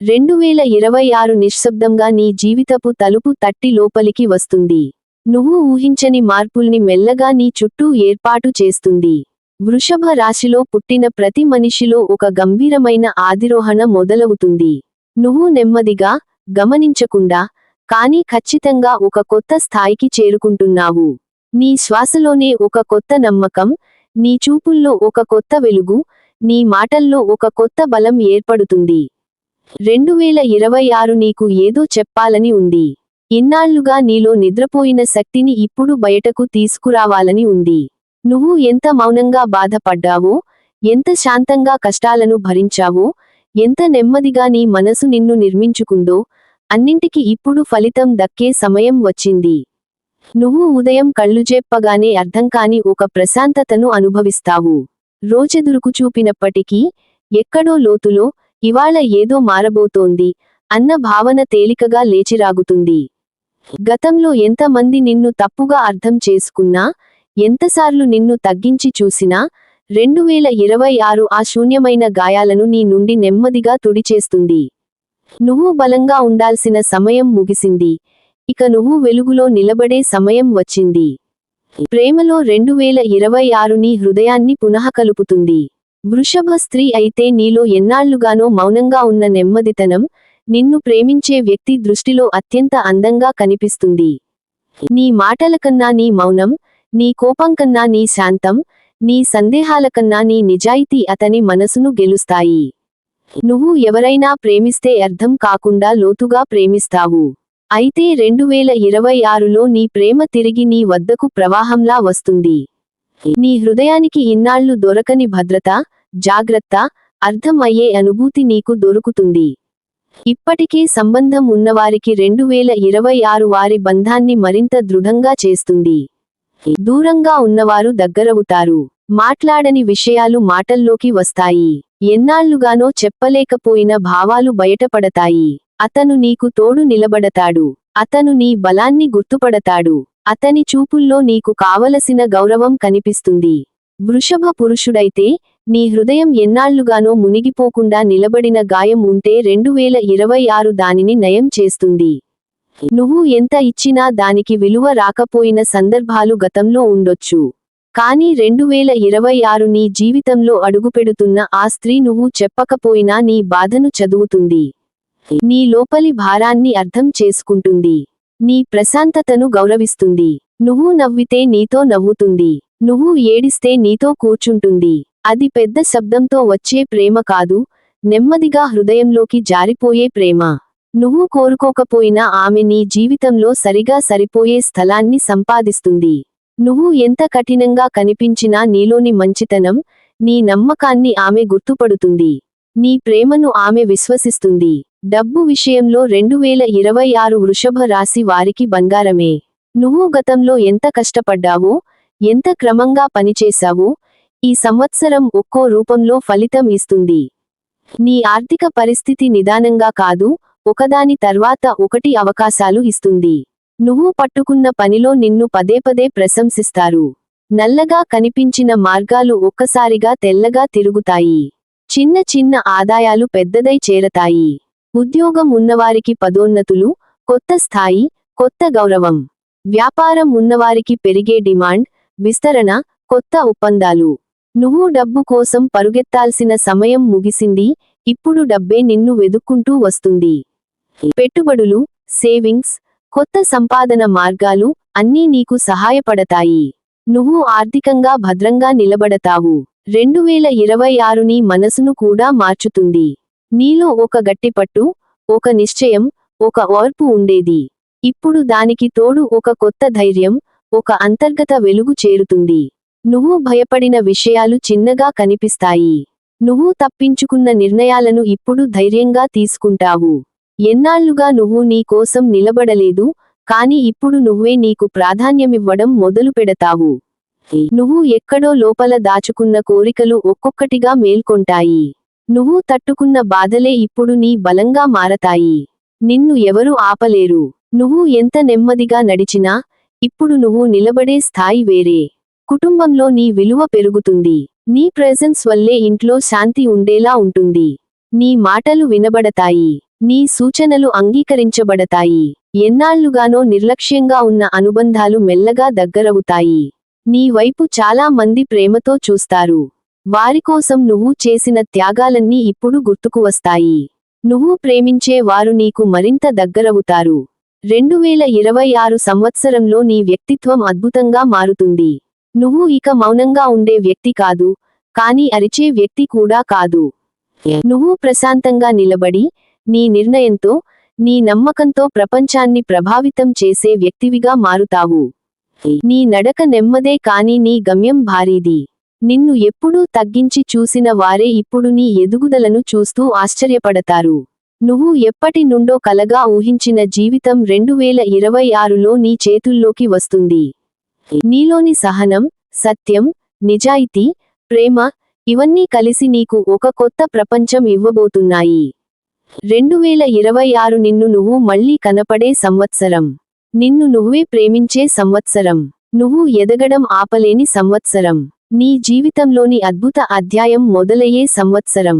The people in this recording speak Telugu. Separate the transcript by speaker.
Speaker 1: రెండు వేల ఇరవై ఆరు నిశ్శబ్దంగా నీ జీవితపు తలుపు తట్టి లోపలికి వస్తుంది. నువ్వు ఊహించని మార్పుల్ని మెల్లగా నీ చుట్టూ ఏర్పాటు చేస్తుంది. వృషభ రాశిలో పుట్టిన ప్రతి మనిషిలో ఒక గంభీరమైన ఆదిరోహణ మొదలవుతుంది. నువ్వు నెమ్మదిగా గమనించకుండా కానీ ఖచ్చితంగా ఒక కొత్త స్థాయికి చేరుకుంటున్నావు. నీ శ్వాసలోనే ఒక కొత్త నమ్మకం నీ చూపుల్లో ఒక కొత్త వెలుగు నీ మాటల్లో ఒక కొత్త బలం ఏర్పడుతుంది. రెండు వేల ఇరవై ఆరు నీకు ఏదో చెప్పాలని ఉంది. ఇన్నాళ్ళుగా నీలో నిద్రపోయిన శక్తిని ఇప్పుడు బయటకు తీసుకురావాలని ఉంది. నువ్వు ఎంత మౌనంగా బాధపడ్డావో ఎంత శాంతంగా కష్టాలను భరించావో ఎంత నెమ్మదిగా నీ మనసు నిన్ను నిర్మించుకుందో అన్నింటికి ఇప్పుడు ఫలితం దక్కే సమయం వచ్చింది. నువ్వు ఉదయం కళ్ళు చెప్పగానే అర్థం కాని ఒక ప్రశాంతతను అనుభవిస్తావు. రోజెదురుకు చూపినప్పటికీ ఎక్కడో లోతులో ఇవాళ ఏదో మారబోతోంది అన్న భావన తేలికగా లేచిరాగుతుంది. గతంలో ఎంతమంది నిన్ను తప్పుగా అర్థం చేసుకున్నా ఎంతసార్లు నిన్ను తగ్గించి చూసినా రెండు వేల ఇరవై ఆరు ఆ శూన్యమైన గాయాలను నీ నుండి నెమ్మదిగా తుడిచేస్తుంది. నువ్వు బలంగా ఉండాల్సిన సమయం ముగిసింది. ఇక నువ్వు వెలుగులో నిలబడే సమయం వచ్చింది. ప్రేమలో రెండు వేల ఇరవై ఆరు నీ హృదయాన్ని పునః కలుపుతుంది వృషభ స్త్రీ అయితే నీలో ఎన్నాళ్ళుగానో మౌనంగా ఉన్న నెమ్మదితనం నిన్ను ప్రేమించే వ్యక్తి దృష్టిలో అత్యంత అందంగా కనిపిస్తుంది. నీ మాటల కన్నా నీ మౌనం నీ కోపం కన్నా నీ శాంతం నీ సందేహాల కన్నా నీ నిజాయితీ అతని మనసును గెలుస్తాయి. నువ్వు ఎవరైనా ప్రేమిస్తే అర్థం కాకుండా లోతుగా ప్రేమిస్తావు. అయితే రెండు వేల ఇరవై ఆరులో నీ ప్రేమ తిరిగి నీ వద్దకు ప్రవాహంలా వస్తుంది. నీ హృదయానికి ఇన్నాళ్ళు దొరకని భద్రత జాగ్రత్త అర్థం అయ్యే అనుభూతి నీకు దొరుకుతుంది. ఇప్పటికే సంబంధం ఉన్నవారికి రెండు వేల ఇరవై ఆరు వారి బంధాన్ని మరింత దృఢంగా చేస్తుంది. దూరంగా ఉన్నవారు దగ్గరవుతారు. మాట్లాడని విషయాలు మాటల్లోకి వస్తాయి. ఎన్నాళ్ళుగానో చెప్పలేకపోయిన భావాలు బయటపడతాయి. అతను నీకు తోడు నిలబడతాడు. అతను నీ బలాన్ని గుర్తుపడతాడు. అతని చూపుల్లో నీకు కావలసిన గౌరవం కనిపిస్తుంది. వృషభ పురుషుడైతే నీ హృదయం ఎన్నాళ్ళుగానో మునిగిపోకుండా నిలబడిన గాయం ఉంటే రెండు వేల ఇరవై ఆరు దానిని నయం చేస్తుంది. నువ్వు ఎంత ఇచ్చినా దానికి విలువ రాకపోయిన సందర్భాలు గతంలో ఉండొచ్చు. కానీ రెండు వేల ఇరవై ఆరు నీ జీవితంలో అడుగుపెడుతున్న ఆ స్త్రీ నువ్వు చెప్పకపోయినా నీ బాధను చదువుతుంది. నీ లోపలి భారాన్ని అర్థం చేసుకుంటుంది. నీ ప్రశాంతతను గౌరవిస్తుంది. నువ్వు నవ్వితే నీతో నవ్వుతుంది. నువ్వు ఏడిస్తే నీతో కూర్చుంటుంది. అది పెద్ద శబ్దంతో వచ్చే ప్రేమ కాదు నెమ్మదిగా హృదయంలోకి జారిపోయే ప్రేమ. నువ్వు కోరుకోకపోయినా ఆమె నీ జీవితంలో సరిగా సరిపోయే స్థలాన్ని సంపాదిస్తుంది. నువ్వు ఎంత కఠినంగా కనిపించినా నీలోని మంచితనం నీ నమ్మకాన్ని ఆమె గుర్తుపడుతుంది. నీ ప్రేమను ఆమె విశ్వసిస్తుంది. డబ్బు విషయంలో రెండు వేల ఇరవై ఆరు వృషభ రాశి వారికి బంగారమే. నువ్వు గతంలో ఎంత కష్టపడ్డావో ఎంత క్రమంగా పనిచేశావో ఈ సంవత్సరం ఒక్కో రూపంలో ఫలితం ఇస్తుంది. నీ ఆర్థిక పరిస్థితి నిదానంగా కాదు ఒకదాని తర్వాత ఒకటి అవకాశాలు ఇస్తుంది. నువ్వు పట్టుకున్న పనిలో నిన్ను పదే పదే ప్రశంసిస్తారు. నల్లగా కనిపించిన మార్గాలు ఒక్కసారిగా తెల్లగా తిరుగుతాయి. చిన్న చిన్న ఆదాయాలు పెద్దదై చేరతాయి. ఉద్యోగం ఉన్నవారికి పదోన్నతులు కొత్త స్థాయి కొత్త గౌరవం. వ్యాపారం ఉన్నవారికి పెరిగే డిమాండ్ విస్తరణ కొత్త ఒప్పందాలు. నువ్వు డబ్బు కోసం పరుగెత్తాల్సిన సమయం ముగిసింది ఇప్పుడు డబ్బే నిన్ను వెదుక్కుంటూ వస్తుంది. పెట్టుబడులు సేవింగ్స్ కొత్త సంపాదన మార్గాలు అన్నీ నీకు సహాయపడతాయి. నువ్వు ఆర్థికంగా భద్రంగా నిలబడతావు. రెండు వేల ఇరవై ఆరుని మనసును కూడా మార్చుతుంది. నీలో ఒక గట్టిపట్టు ఒక నిశ్చయం ఒక ఓర్పు ఉండేది. ఇప్పుడు దానికి తోడు ఒక కొత్త ధైర్యం ఒక అంతర్గత వెలుగు చేరుతుంది. నువ్వు భయపడిన విషయాలు చిన్నగా కనిపిస్తాయి. నువ్వు తప్పించుకున్న నిర్ణయాలను ఇప్పుడు ధైర్యంగా తీసుకుంటావు. ఎన్నాళ్ళుగా నువ్వు నీ కోసం నిలబడలేదు కాని ఇప్పుడు నువ్వే నీకు ప్రాధాన్యమివ్వడం మొదలు పెడతావు. నువ్వు ఎక్కడో లోపల దాచుకున్న కోరికలు ఒక్కొక్కటిగా మేల్కొంటాయి. నువ్వు తట్టుకున్న బాధలే ఇప్పుడు నీ బలంగా మారతాయి. నిన్ను ఎవరూ ఆపలేరు. నువ్వు ఎంత నెమ్మదిగా నడిచినా ఇప్పుడు నువ్వు నిలబడే స్థాయి వేరే. కుటుంబంలో నీ విలువ పెరుగుతుంది. నీ ప్రెజెన్స్ వల్లే ఇంట్లో శాంతి ఉండేలా ఉంటుంది. నీ మాటలు వినబడతాయి. నీ సూచనలు అంగీకరించబడతాయి. ఎన్నాళ్ళుగానో నిర్లక్ష్యంగా ఉన్న అనుబంధాలు మెల్లగా దగ్గరవుతాయి. నీ వైపు చాలా మంది ప్రేమతో చూస్తారు. వారికోసం నువ్వు చేసిన త్యాగాలన్నీ ఇప్పుడు గుర్తుకు వస్తాయి. నువ్వు ప్రేమించే వారు నీకు మరింత దగ్గరవుతారు. రెండు వేల ఇరవై ఆరు సంవత్సరంలో నీ వ్యక్తిత్వం అద్భుతంగా మారుతుంది. నువ్వు ఇక మౌనంగా ఉండే వ్యక్తి కాదు కాని అరిచే వ్యక్తి కూడా కాదు. నువ్వు ప్రశాంతంగా నిలబడి నీ నిర్ణయంతో నీ నమ్మకంతో ప్రపంచాన్ని ప్రభావితం చేసే వ్యక్తివిగా మారుతావు. నీ నడక నెమ్మదే కాని నీ గమ్యం భారీది. నిన్ను ఎప్పుడూ తగ్గించి చూసిన వారే ఇప్పుడు నీ ఎదుగుదలను చూస్తూ ఆశ్చర్యపడతారు. నువ్వు ఎప్పటి నుండో కలగా ఊహించిన జీవితం రెండు వేల ఇరవై ఆరులో నీ చేతుల్లోకి వస్తుంది. నీలోని సహనం సత్యం నిజాయితీ ప్రేమ ఇవన్నీ కలిసి నీకు ఒక కొత్త ప్రపంచం ఇవ్వబోతున్నాయి. రెండు వేల ఇరవై ఆరు నిన్ను నువ్వు మళ్ళీ కనపడే సంవత్సరం. నిన్ను నువ్వే ప్రేమించే సంవత్సరం. నువ్వు ఎదగడం ఆపలేని సంవత్సరం. నీ జీవితంలోని అద్భుత అధ్యాయం మొదలయ్యే సంవత్సరం.